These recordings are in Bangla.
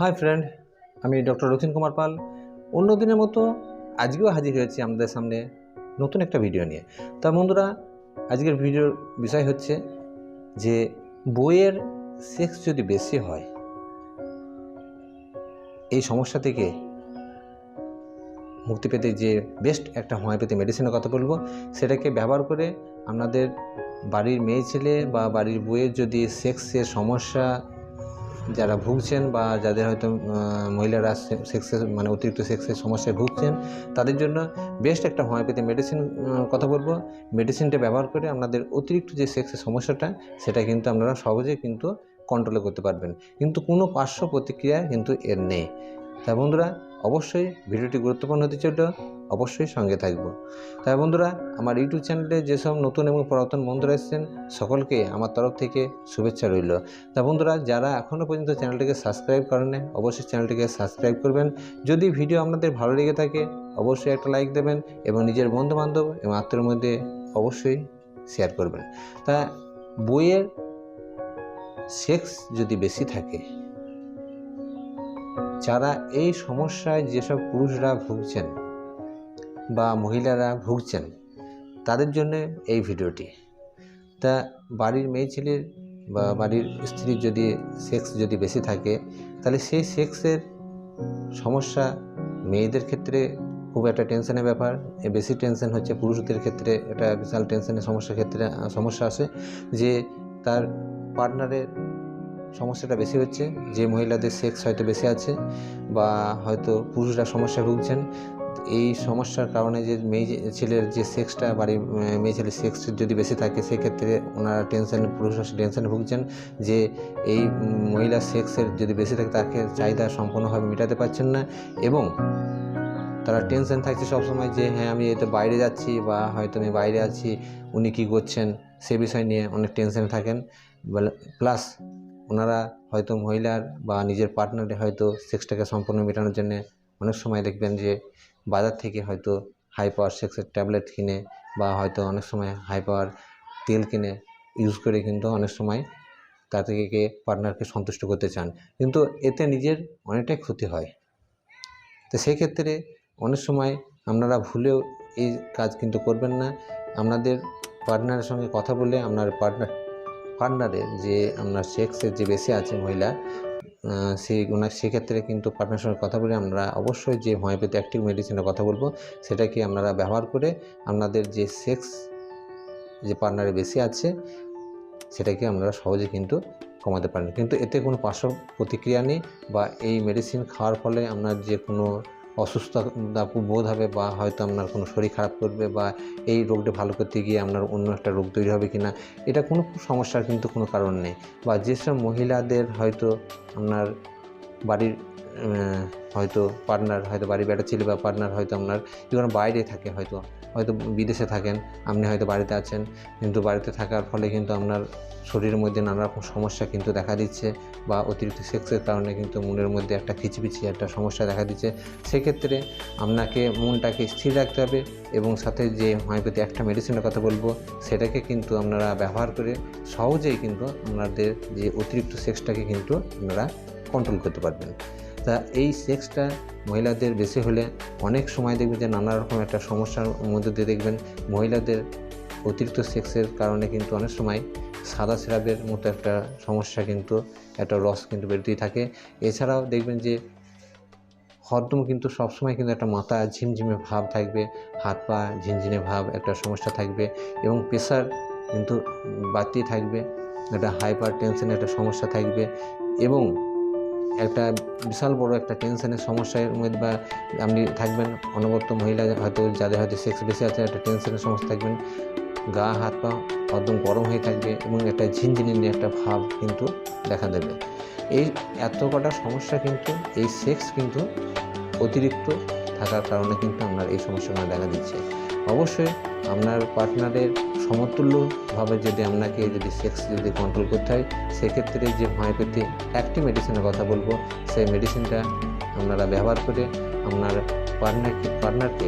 হাই ফ্রেন্ড আমি ডক্টর রথিন কুমার পাল। অন্য দিনের মতো আজকেও হাজির হয়েছি আমাদের সামনে নতুন একটা ভিডিও নিয়ে। তা বন্ধুরা, আজকের ভিডিওর বিষয় হচ্ছে যে বইয়ের সেক্স যদি বেশি হয়, এই সমস্যা থেকে মুক্তি পেতে যে বেস্ট একটা হোমিওপ্যাথি মেডিসিনের কথা বলব, সেটাকে ব্যবহার করে আপনাদের বাড়ির মেয়ে ছেলে বা বাড়ির বইয়ের যদি সেক্সের সমস্যা যারা ভুগছেন বা যাদের হয়তো মহিলারা সেক্সের মানে অতিরিক্ত সেক্সের সমস্যায় ভুগছেন, তাদের জন্য বেস্ট একটা হোমিওপ্যাথি মেডিসিন কথা বলব। মেডিসিনটা ব্যবহার করে আপনাদের অতিরিক্ত যে সেক্সের সমস্যাটা, সেটা কিন্তু আপনারা সহজে কিন্তু কন্ট্রোলে করতে পারবেন। কিন্তু কোনো পার্শ্ব প্রতিক্রিয়া কিন্তু এর নেই। তা বন্ধুরা অবশ্যই ভিডিওটি গুরুত্বপূর্ণ হতে চলল অবশ্যই সঙ্গে থাকব। তাই বন্ধুরা, আমার ইউটিউব চ্যানেলে যেসব নতুন এবং পুরাতন বন্ধুরা এসেছেন, সকলকে আমার তরফ থেকে শুভেচ্ছা রইল। তা বন্ধুরা, যারা এখনও পর্যন্ত চ্যানেলটিকে সাবস্ক্রাইব করেন অবশ্যই চ্যানেলটিকে সাবস্ক্রাইব করবেন। যদি ভিডিও আপনাদের ভালো লেগে থাকে, অবশ্যই একটা লাইক দেবেন এবং নিজের বন্ধুবান্ধব এবং আত্মীয়ের মধ্যে অবশ্যই শেয়ার করবেন। তা বইয়ের সেক্স যদি বেশি থাকে যারা এই সমস্যায় যেসব পুরুষরা ভুগছেন বা মহিলারা ভুগছেন, তাদের জন্য এই ভিডিওটি। তা বাড়ির মেয়ে ছেলের বা বাড়ির স্ত্রীর যদি সেক্স যদি বেশি থাকে, তাহলে সেই সেক্সের সমস্যা মেয়েদের ক্ষেত্রে খুব একটা টেনশনের ব্যাপার। বেশি টেনশন হচ্ছে পুরুষদের ক্ষেত্রে, এটা বিশাল টেনশনের সমস্যার ক্ষেত্রে সমস্যা আসে যে তার পার্টনারের সমস্যাটা বেশি হচ্ছে, যে মহিলাদের সেক্স হয়তো বেশি আছে বা হয়তো পুরুষরা সমস্যা ভুগছেন, এই সমস্যার কারণে যে মেয়ে ছেলের যে সেক্সটা বাড়ির মেয়ে ছেলের সেক্স যদি বেশি থাকে, সেক্ষেত্রে ওনারা টেনশন পুরুষরা টেনশনে ভুগছেন যে এই মহিলা সেক্সের যদি বেশি থাকে, তাকে চাহিদা সম্পূর্ণভাবে মেটাতে পারছেন না এবং তারা টেনশন থাকছে সবসময় যে হ্যাঁ আমি এতে বাইরে যাচ্ছি বা হয়তো আমি বাইরে আছি, উনি কী করছেন? সে বিষয় নিয়ে অনেক টেনশনে থাকেন। প্লাস ওনারা হয়তো মহিলার বা নিজের পার্টনারে হয়তো সেক্সটাকে সম্পূর্ণ মেটানোর জন্য অনেক সময় দেখবেন যে বাজার থেকে হয়তো হাই পাওয়ার সেক্সের ট্যাবলেট কিনে বা হয়তো অনেক সময় হাই পাওয়ার তেল কিনে ইউজ করে কিন্তু অনেক সময় তা থেকে পার্টনারকে সন্তুষ্ট করতে চান। কিন্তু এতে নিজের অনেকটাই ক্ষতি হয়। তো সেই ক্ষেত্রে অনেক সময় আপনারা ভুলেও এই কাজ কিন্তু করবেন না। আপনাদের পার্টনারের সঙ্গে কথা বলে আপনার পার্টনার পার্টনারের যে আপনার সেক্সের যে বেশি আছে মহিলা সেই ওনার সেক্ষেত্রে কিন্তু পার্টনারের সঙ্গে কথা বলে আমরা অবশ্যই যে হোমিওপ্যাথি অ্যাক্টিভ মেডিসিনের কথা বলব, সেটাকে আপনারা ব্যবহার করে আপনাদের যে সেক্স যে পার্টনারে বেশি আছে, সেটাকে আপনারা সহজে কিন্তু কমাতে পারেন কিন্তু এতে কোনো পার্শ্ব প্রতিক্রিয়া নেই বা এই মেডিসিন খাওয়ার ফলে আপনার যে কোনো অসুস্থতা বোধ হবে বা হয়তো আপনার কোনো শরীর খারাপ করবে বা এই রোগটা ভালো করতে গিয়ে আপনার অন্য একটা রোগ তৈরি হবে কি না এটা কোনো সমস্যার কিন্তু কোনো কারণ নেই। বা যেসব মহিলাদের হয়তো আপনার বাড়ির হয়তো পার্টনার হয়তো বাড়ি বেড়া ছেলে বা পার্টনার হয়তো আপনার যখন বাইরে থাকে হয়তো হয়তো বিদেশে থাকেন, আপনি হয়তো বাড়িতে আছেন, কিন্তু বাড়িতে থাকার ফলে কিন্তু আপনার শরীরের মধ্যে নানা রকম সমস্যা কিন্তু দেখা দিচ্ছে বা অতিরিক্ত সেক্সের কারণে কিন্তু মনের মধ্যে একটা খিচিপিচি একটা সমস্যা দেখা দিচ্ছে। সেক্ষেত্রে আপনাকে মনটাকে স্থির রাখতে হবে এবং সাথে যে হোমিওপ্যাথি একটা মেডিসিনের কথা বলব, সেটাকে কিন্তু আপনারা ব্যবহার করে সহজেই কিন্তু আপনাদের যে অতিরিক্ত সেক্সটাকে কিন্তু আপনারা কন্ট্রোল করতে পারবেন। তা এই সেক্সটা মহিলাদের বেশি হলে অনেক সময় দেখবেন যে নানা রকম একটা সমস্যার মধ্যে দিয়ে দেখবেন মহিলাদের অতিরিক্ত সেক্সের কারণে কিন্তু অনেক সময় সাদা সিরাপের মতো একটা সমস্যা কিন্তু একটা রস কিন্তু বেরোতেই থাকে। এছাড়াও দেখবেন যে হরদম কিন্তু সবসময় কিন্তু একটা মাথা ঝিমঝিমে ভাব থাকবে, হাত পা ঝিনঝিনে ভাব একটা সমস্যা থাকবে এবং প্রেশার কিন্তু বাড়তেই থাকবে, একটা হাইপার টেনশনের একটা সমস্যা থাকবে এবং একটা বিশাল বড় একটা টেনশনের সমস্যার মধ্যে বা আপনি থাকবেন, অনবরত মহিলা হয়তো যাদের হয়তো সেক্স বেশি আছে, একটা টেনশনের সমস্যা থাকবেন। গা, হাত, পা একদম গরম হয়ে থাকবে এবং একটা ঝিনঝিনি একটা ভাব কিন্তু দেখা দেবে। এই এত কটা সমস্যা কিন্তু, এই সেক্স কিন্তু অতিরিক্ত থাকার কারণে কিন্তু আপনার এই সমস্যাগুলো দেখা দিচ্ছে। অবশ্যই আপনার পার্টনারের সমতুল্যভাবে যদি আপনাকে যদি সেক্স যদি কন্ট্রোল করতে হয়, সেক্ষেত্রে যে হোমিওপ্যাথি একটি মেডিসিনের কথা বলব, সেই মেডিসিনটা আপনারা ব্যবহার করে আপনার পার্টনারকে পার্টনারকে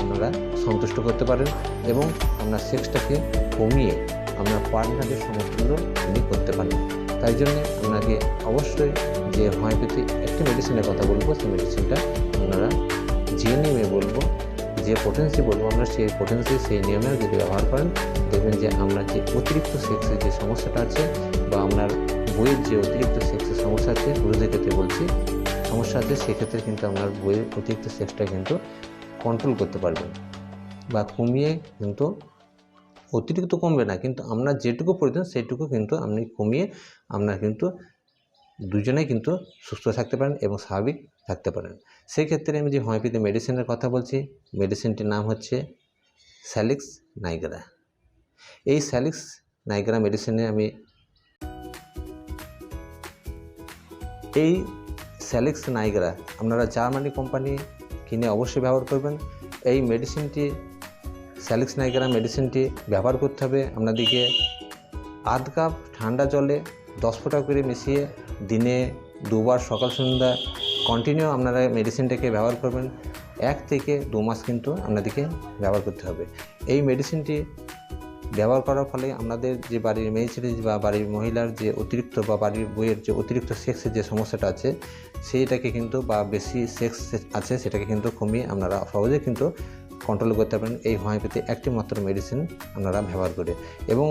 আপনারা সন্তুষ্ট করতে পারেন এবং আপনার সেক্সটাকে কমিয়ে আপনার পার্টনারের সমতুল্য তিনি করতে পারেন। তাই জন্য আপনাকে অবশ্যই যে হোমিওপ্যাথি একটি মেডিসিনের কথা বলব, সেই মেডিসিনটা আপনারা যে নিয়মে বলব যে পোটেন্সি বলব আমরা, সেই পোটেন্সি সেই নিয়মে যদি ব্যবহার করেন, দেখবেন যে আমরা যে অতিরিক্ত সেক্সের যে সমস্যাটা আছে বা আপনার বইয়ের যে অতিরিক্ত সেক্সের সমস্যা আছে পুরুষদের ক্ষেত্রে বলছি, সমস্যা আছে, সেক্ষেত্রে কিন্তু আপনার বইয়ের অতিরিক্ত সেক্সটা কিন্তু কন্ট্রোল করতে পারবেন। বা কমিয়ে কিন্তু অতিরিক্ত কমবে না, কিন্তু আপনার যেটুকু প্রয়োজন, সেইটুকু কিন্তু আপনি কমিয়ে আপনার কিন্তু দুজনেই কিন্তু সুস্থ থাকতে পারেন এবং স্বাভাবিক থাকতে পারেন। সেই ক্ষেত্রে আমি যে হোমিওপ্যাথি মেডিসিনের কথা বলছি, মেডিসিনটির নাম হচ্ছে স্যালিক্স নাইগ্রা। এই স্যালিক্স নাইগ্রা মেডিসিনে আমি এই স্যালিক্স নাইগ্রা আপনারা জার্মানি কোম্পানি কিনে অবশ্যই ব্যবহার করবেন। এই মেডিসিনটি, স্যালিক্স নাইগ্রা মেডিসিনটি ব্যবহার করতে হবে আপনাদেরকে আধ কাপ ঠান্ডা জলে দশ ফোঁটা করে মিশিয়ে দিনে দুবার সকাল সন্ধ্যা কন্টিনিউ আপনারা মেডিসিনটাকে ব্যবহার করবেন। এক থেকে দু মাস কিন্তু আপনাদেরকে ব্যবহার করতে হবে। এই মেডিসিনটি ব্যবহার করার ফলে আপনাদের যে বাড়ির মেয়ে ছেলে বা বাড়ির মহিলার যে অতিরিক্ত বা বাড়ির বইয়ের যে অতিরিক্ত সেক্সের যে সমস্যাটা আছে, সেইটাকে কিন্তু বা বেশি সেক্স আছে, সেটাকে কিন্তু কমিয়ে আপনারা সহজে কিন্তু কন্ট্রোল করতে পারেন এই হোমিওপ্যাথি একটি মাত্র মেডিসিন আপনারা ব্যবহার করে। এবং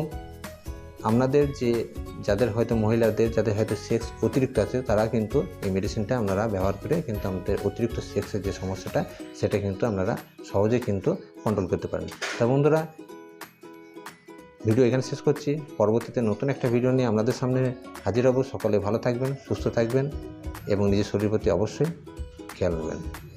আপনাদের যে, যাদের হয়তো মহিলাদের, যাদের হয়তো সেক্স অতিরিক্ত আছে, তারা কিন্তু এই মেডিসিনটা আপনারা ব্যবহার করে কিন্তু আমাদের অতিরিক্ত সেক্সের যে সমস্যাটা, সেটা কিন্তু আপনারা সহজে কিন্তু কন্ট্রোল করতে পারেন। তা বন্ধুরা, ভিডিও এখানে শেষ করছি। পরবর্তীতে নতুন একটা ভিডিও নিয়ে আপনাদের সামনে হাজির হব। সকলে ভালো থাকবেন, সুস্থ থাকবেন এবং নিজের শরীরের প্রতি অবশ্যই খেয়াল রাখবেন।